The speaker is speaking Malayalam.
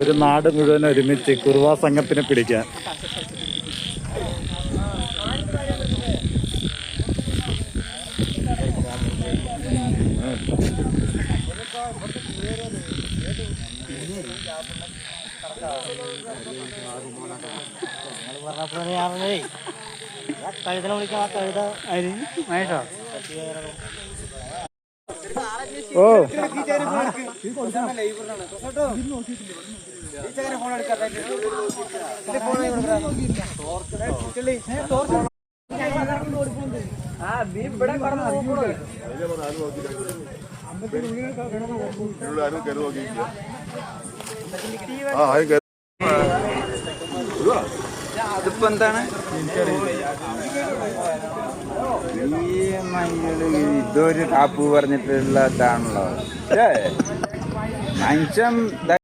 ഒരു നാട് മുഴുവൻ ഒരുമിച്ച് കുറുവാ സംഘത്തിനെ പിടിക്കാൻ. കഴുതനെ വിളിക്കാൻ ആ കഴുത അരി മഹേഷോ ഓ. അതിപ്പോ എന്താണ്? എനിക്കറിയില്ല ഇതൊരു കാപ്പ് പറഞ്ഞിട്ടുള്ള ഇതാണല്ലോ. മനുഷ്യൻ